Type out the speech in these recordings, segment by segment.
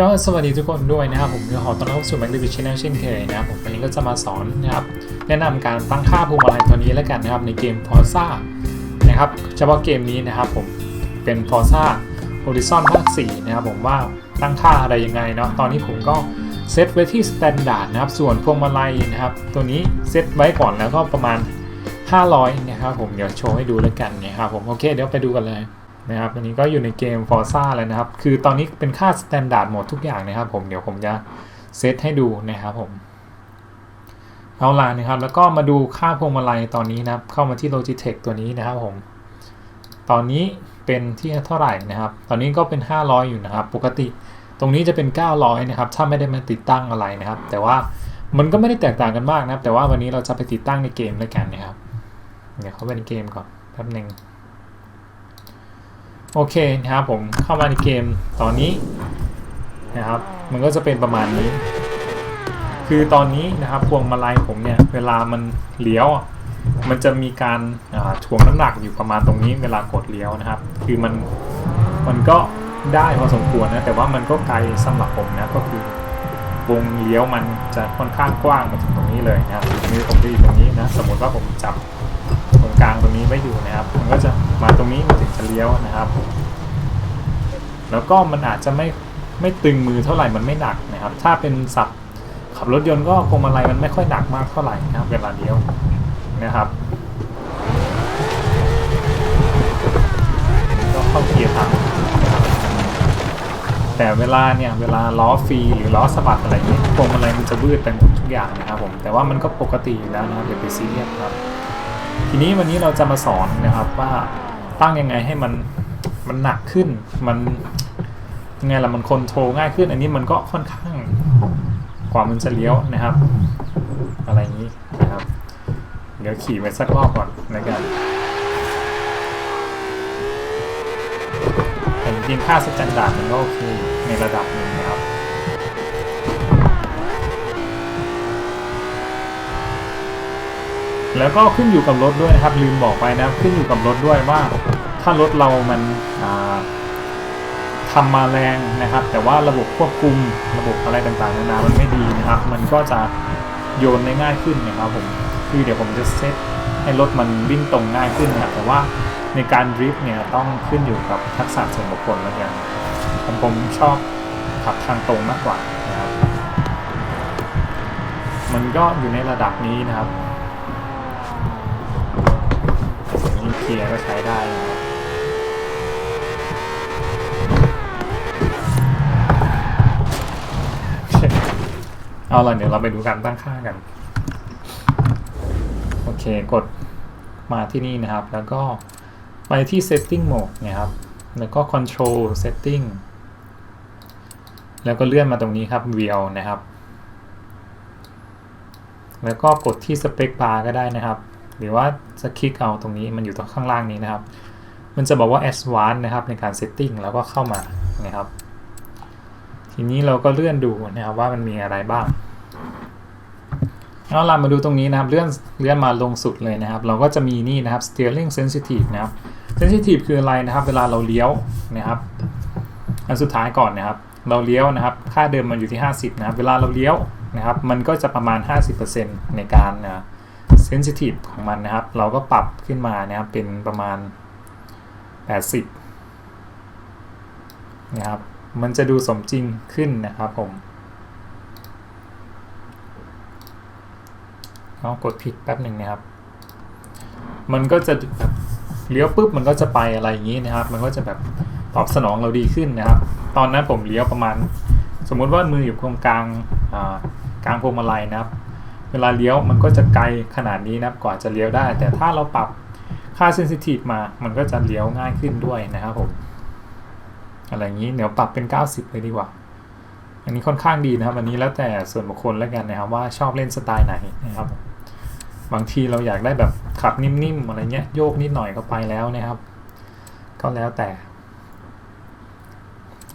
ก็สวัสดีทุกคนด้วยนะครับผมก็ขอต้อนรับสู่ Mac David Channel เช่นเคยนะครับผมวันนี้ก็จะมาสอนนะครับแนะนำการตั้งค่าพวงมาลัยตัวนี้แล้วกันนะครับในเกม Forza นะครับเฉพาะเกมนี้นะครับผมเป็น Forza Horizon ภาค4นะครับผมว่าตั้งค่าอะไรยังไงเนาะตอนนี้ผมก็เซตไว้ที่ Standard นะครับส่วนพวงมาลัยนะครับ ตัวนี้เซตไว้ก่อนแล้วก็ประมาณ 500 นะครับผมเดี๋ยวโชว์ให้ดูแล้วกันนะครับผมโอเคเดี๋ยวไปดูกันเลย นะครับอันนี้ก็อยู่ในเกม Forza แล้วนะครับ คือตอนนี้เป็นค่า Standard หมดทุกอย่างนะครับผมเดี๋ยวผมจะเซตให้ดูนะครับผมเอาล่ะนะครับ แล้วก็มาดูค่าพวงมาลัยตอนนี้นะครับ เข้ามาที่ Logitech ตัวนี้นะครับผม ตอนนี้เป็นที่เท่าไหร่นะครับ ตอนนี้ก็เป็น 500 อยู่นะครับ ปกติตรงนี้จะเป็น 900 นะครับ ถ้าไม่ได้มาติดตั้งอะไรนะครับ แต่ว่ามันก็ไม่ได้แตกต่างกันมากนะครับ แต่ว่าวันนี้เราจะไปติดตั้งในเกมด้วยกันนะครับ เดี๋ยวเข้าไปในเกมก่อนแป๊บหนึ่ง โอเคนะครับผมเข้ามาในเกมตอนนี้นะครับ มันก็จะเป็นประมาณนี้ คือตอนนี้นะครับพวงมาลัยผมเนี่ย เวลามันเลี้ยวอะมันจะมีการอ่าถ่วงน้ำหนักอยู่ประมาณตรงนี้ เวลากดเลี้ยวนะครับ คือมันมันก็ได้พอสมควรนะแต่ว่ามันก็ไกลสำหรับผมนะก็คือวงเลี้ยวมันจะค่อนข้างกว้างมาถึงตรงนี้เลยนะครับตรงนี้ผมจะอยู่ตรงนี้นะ สมมติว่าผมจับตรงกลางตรงนี้ไว้อยู่นะครับ มันก็จะ มาตรงนี้มันถึงจะเลี้ยวนะครับ แล้วก็มันอาจจะไม่ไม่ตึงมือเท่าไหร่มันไม่หนักนะครับ ถ้าเป็นสับขับรถยนต์ก็พวงมาลัยมันไม่ค่อยหนักมากเท่าไหร่นะครับ เวลาเลี้ยวนะครับก็เข้าเกียร์ทางแต่เวลาเนี่ยเวลาล้อฟรีหรือล้อสะบัดอะไรเงี้ยพวงมาลัยมันจะวืดไปหมดทุกอย่างนะครับผมแต่ว่ามันก็ปกติอยู่แล้วนะครับอย่าไปซีเรียสครับ ทีนี้วันนี้เราจะมาสอนนะครับว่า ตั้งยังไงให้มันมันหนักขึ้น มันยังไงล่ะมันคอนโทรลง่ายขึ้น อันนี้มันก็ค่อนข้างกว่ามันจะเลี้ยวนะครับ อะไรอย่างนี้นะครับ เดี๋ยวขี่ไปสักรอบก่อนในการแต่จริงๆค่าสแตนดาร์ดมันก็โอเคในระดับหนึ่งนะ แล้วก็ขึ้นอยู่กับรถด้วยนะครับลืมบอกไปนะขึ้นอยู่กับรถด้วยว่าถ้ารถเรามันอ่าทำมาแรงนะครับ แต่ว่าระบบควบคุมระบบอะไรต่างๆนานามันไม่ดีนะครับ มันก็จะโยนได้ง่ายขึ้นนะครับผมคือเดี๋ยวผมจะเซตให้รถมันวิ่งตรงง่ายขึ้นนะครับแต่ว่าในการดริฟต์เนี่ยต้องขึ้นอยู่กับทักษะส่วนบุคคลแล้วกันผมผมชอบขับทางตรงมากกว่านะครับมันก็อยู่ในระดับนี้นะครับ นี่เกียร์ก็ใช้ได้นะครับเอาล่ะเดี๋ยวเราไปดูการตั้งค่ากัน โอเคกดมาที่นี่นะครับ แล้วก็ไปที่ setting mode นะครับ แล้วก็ control setting แล้วก็เลื่อนมาตรงนี้ครับ wheel นะครับ แล้วก็กดที่ spec bar ก็ได้นะครับ หรือว่าจะคลิกเอาตรงนี้มันอยู่ตรงข้างล่างนี้นะครับ มันจะบอกว่า advanced นะครับในการ setting แล้วก็เข้ามานะครับ ทีนี้เราก็เลื่อนดูนะครับว่ามันมีอะไรบ้างเอาล่ะมาดูตรงนี้นะครับเลื่อนเลื่อนมาลงสุดเลยนะครับ เราก็จะมีนี่นะครับ steering sensitive นะครับ sensitive คืออะไรนะครับ เวลาเราเลี้ยวนะครับอันสุดท้ายก่อนนะครับ เราเลี้ยวนะครับ ค่าเดิมมันอยู่ที่ 50 นะครับ เวลาเราเลี้ยวนะครับ มันก็จะประมาณ 50%ในการนะ sensitive ของมันนะครับ เราก็ปรับขึ้นมานะครับเป็นประมาณ 80 นะครับ มันจะดูสมจริงขึ้นนะครับผมเอากดผิดแป๊บหนึ่งนะครับ มันก็จะแบบเลี้ยวปุ๊บมันก็จะไปอะไรอย่างนี้นะครับ มันก็จะแบบตอบสนองเราดีขึ้นนะครับ ตอนนั้นผมเลี้ยวประมาณ สมมุติว่ามืออยู่ตรงกลางกลางพวงมาลัยนะครับ เวลาเลี้ยวมันก็จะไกลขนาดนี้นะครับกว่าจะเลี้ยวได้ แต่ถ้าเราปรับค่าเซนซิทีฟมา มันก็จะเลี้ยวง่ายขึ้นด้วยนะครับผมอะไรอย่างนี้เดี๋ยวปรับเป็น 90 เลยดีกว่า อันนี้ค่อนข้างดีนะครับอันนี้แล้วแต่ส่วนบุคคลแล้วกันนะครับว่าชอบเล่นสไตล์ไหนนะครับ บางทีเราอยากได้แบบขับนิ่มๆอะไรเงี้ยโยกนิดหน่อยก็ไปแล้วนะครับ ก็แล้วแต่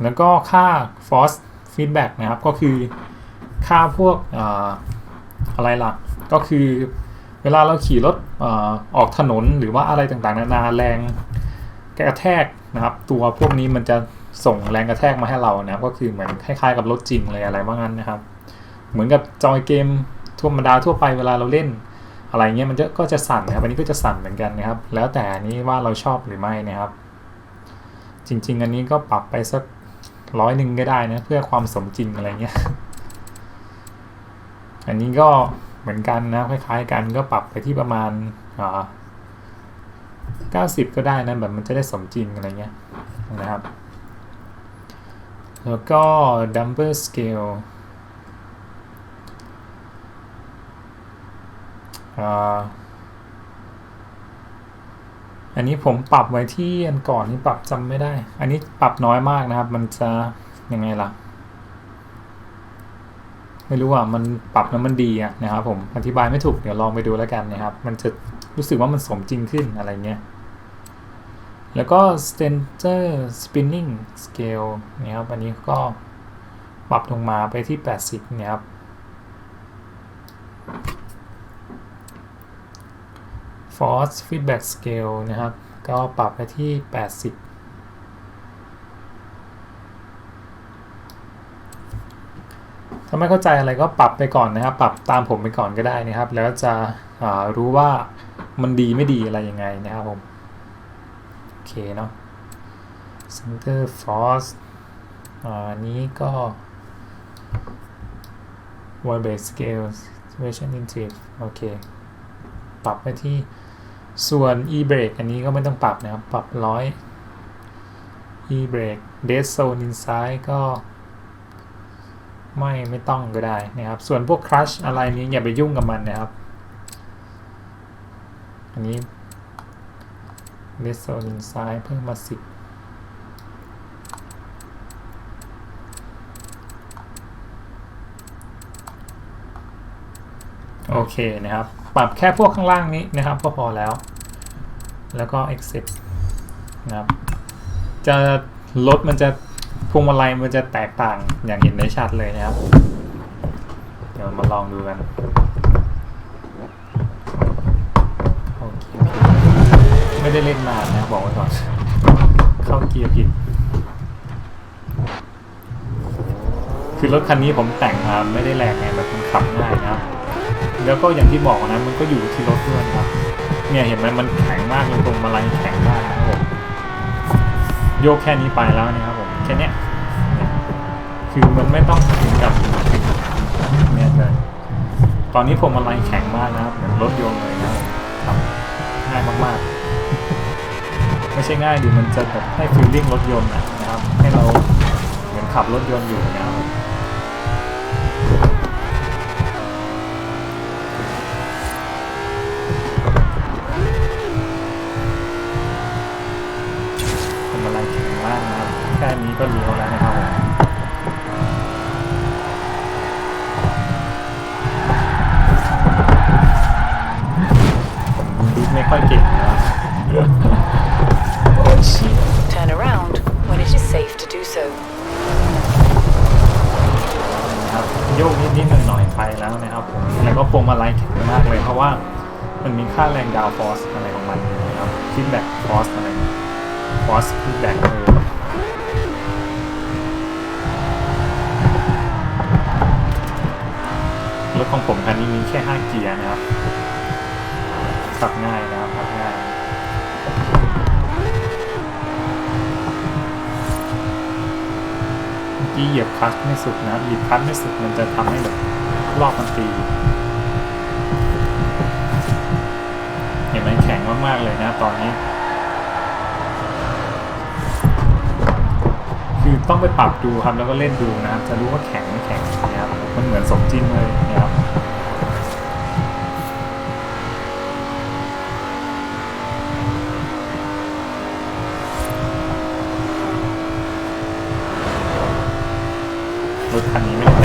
แล้วก็ค่า force feedback นะครับก็คือค่าพวก อะไรล่ะ ก็คือเวลาเราขี่รถออกถนนหรือว่าอะไรต่างๆ นานาแรงกระแทกนะครับ ตัวพวกนี้มันจะส่งแรงกระแทกมาให้เรานะครับ ก็คือเหมือนคล้ายๆกับรถจริงเลยอะไรว่างั้นนะครับ เหมือนกับจอยเกมธรรมดาทั่วไปเวลาเราเล่น อะไรเงี้ยมันก็จะสั่นนะครับอันนี้ก็จะสั่นเหมือนกันนะครับ แล้วแต่อันนี้ว่าเราชอบหรือไม่นะครับ จริง ๆ อันนี้ก็ปรับไปสักร้อยหนึ่งก็ได้นะเพื่อความสมจริงอะไรเงี้ย อันนี้ก็เหมือนกันนะคล้ายๆกันก็ปรับไปที่ประมาณอ่า90ก็ได้นะแบบมันจะได้สมจริงอะไรเงี้ยนะครับ แล้วก็ dumper scale อันนี้ผมปรับไว้ที่อันก่อนนี่ปรับจำไม่ได้ อันนี้ปรับน้อยมากนะครับ มันจะยังไงล่ะ ไม่รู้อะมันปรับแล้วมันดีอะนะครับผมอธิบายไม่ถูกเดี๋ยวลองไปดูแล้วกันนะครับ มันจะรู้สึกว่ามันสมจริงขึ้นอะไรเงี้ยแล้วก็ center spinning scale นะครับอันนี้ก็ปรับลงมาไปที่ 80นะครับ force feedback scale นะครับ ก็ปรับไปที่ 80 ถ้าไม่เข้าใจอะไรก็ปรับไปก่อนนะครับ ปรับตามผมไปก่อนก็ได้นะครับ แล้วจะรู้ว่ามันดีไม่ดีอะไรยังไงนะครับผม โอเคเนาะ center force อันนี้ก็ wire base scale situation intive โอเค ปรับไปที่ส่วน e brake อันนี้ก็ไม่ต้องปรับนะครับ ปรับร้อย e brake dead zone inside ก็ ไม่ไม่ต้องก็ได้นะครับส่วนพวก crush อะไรนี้อย่าไปยุ่งกับมันนะครับอันนี้ dead zone inside เพิ่มมา10โอเคนะครับ ปรับแค่พวกข้างล่างนี้นะครับก็พอแล้ว แล้วก็ accept นะครับ จะรถมันจะ พวงมาลัยมันจะแตกต่างอย่างเห็นได้ชัดเลยนะครับ เดี๋ยวมาลองดูกันไม่ได้เล่นนานนะบอกไว้ก่อน เข้าเกียร์ผิด คือรถคันนี้ผมแต่งมาไม่ได้แรงไงแบบมันขับง่ายนะแล้วก็อย่างที่บอกนะมันก็อยู่ที่รถด้วยนครับ เนี่ยเห็นไหมมันแข็งมากเลยตรงมาลัยแข็งมากนะผมโยกแค่นี้ไปแล้วนะครับ ค่นี้คือมันไม่ต้องถึงกับเนี่ยเลยตอนนี้ผมอะไรแข็งมากนะครับเหมือนรถยนต์เลยนะครับง่ายมากๆ ไม่ใช่ง่ายดิมันจะแบบให้ฟีลลิ่งรถยนต์นะนะครับ ให้เราเหมือนขับรถยนต์อยู่นะครับ ทำอะไรแข็งมากนะครับ แค่นี้ ก็เลี้ยวแล้วนะครับผมผมดิฟไม่ค่อยเก่งนะครับ Turn around when it is safe to do so. นะครับโยกนิดๆหน่อยๆไปแล้วนะครับผมแล้วก็พวงมาลัยแข็งมากเลยเพราะว่ามันมีค่าแรงดาวฟอสอะไรของมันนะครับฟีดแบ็กฟอสอะไรฟอสฟีดแบ็กเออ รถของผมคันนี้มีแค่5เกียร์นะครับขับง่ายนะครับขับง่ายเมื่อกี้เหยียบคลัตช์ไม่สุดนะเหยียบคลัตช์ไม่สุดมันจะทำให้แบบรอบมันตีเห็นไหมแข็งมากๆเลยนะตอนนี้ คือ ต้องไปปรับดูครับแล้วก็เล่นดูนะครับ จะรู้ว่าแข็งไม่แข็งนะครับมันเหมือนสมจริงเลยนะครับรถคันนี้ไม่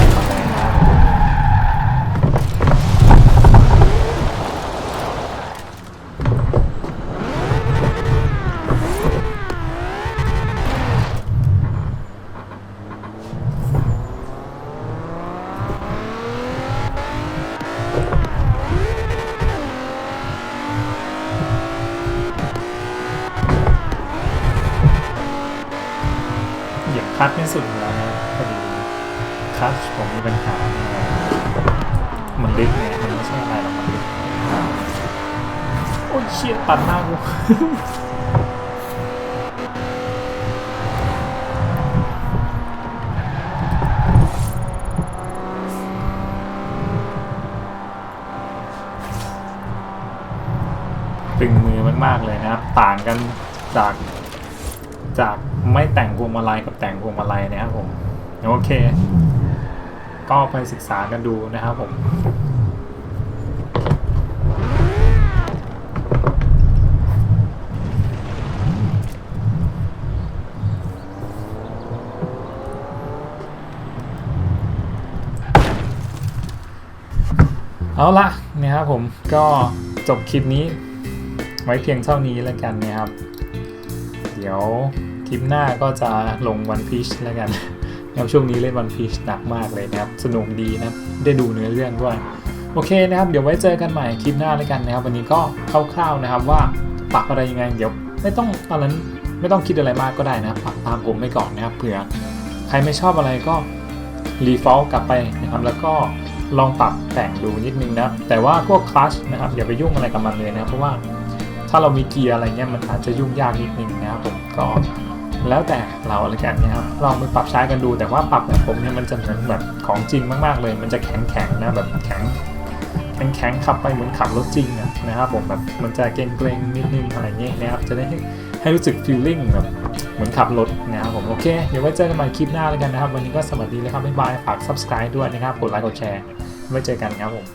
คลัตช์ผมมีปัญหามันลึกไงมันไม่ใช่อะไรหรอกมันลึกโอ้ยเชี่ยตัดหน้ากูตึงมือมากๆเลยนะครับ ต่างกันจากจากไม่แต่งพวงมาลัยกับแต่งพวงมาลัยนะครับผม โอเค ก็ไปศึกษากันดูนะครับผมเอาละนะครับผมก็จบคลิปนี้ ไว้เพียงเท่านี้แล้วกันนะครับ เดี๋ยวคลิปหน้าก็จะลงวันพีชแล้วกัน นะครับช่วงนี้เล่นวันพีชหนักมากเลยนะครับ สนุกดีนะครับได้ดูเนื้อเรื่องด้วยโอเคนะครับ เดี๋ยวไว้เจอกันใหม่คลิปหน้าแล้วกันนะครับ วันนี้ก็คร่าวๆนะครับว่าปรับอะไรยังไงเดี๋ยวไม่ต้องตอนนั้นไม่ต้องคิดอะไรมากก็ได้นะครับปรับตามผมไปก่อนนะครับเผื่อใครไม่ชอบอะไรก็รีฟอลกลับไปนะครับ แล้วก็ลองปรับแต่งดูนิดนึงนะแต่ว่าพวกคลัชนะครับอย่าไปยุ่งอะไรกับมันเลยนะครับเพราะว่าถ้าเรามีเกียร์อะไรเงี้ยมันอาจจะยุ่งยากนิดนึงนะครับผมก็ แล้วแต่เราอะไรกันนะครับลองไปปรับใช้กันดู แต่ว่าปรับแบบผมเนี่ยมันจะเหมือนแบบของจริงมากๆเลย มันจะแข็งแข็งๆนะแบบแข็งแข็งๆขับไปเหมือนขับรถจริงอะนะครับผมแบบมันจะเกรงเกรงๆนิดนึงอะไรเงี้ยนะครับจะได้ให้ให้รู้สึกฟีลลิ่งแบบเหมือนขับรถนะครับผมโอเค เดี๋ยวไว้เจอกันใหม่คลิปหน้าแล้วกันนะครับ วันนี้ก็สวัสดีเลยครับบ๊ายบายฝาก subscribe ด้วยนะครับกดไลค์กดแชร์ไว้เจอกันครับผม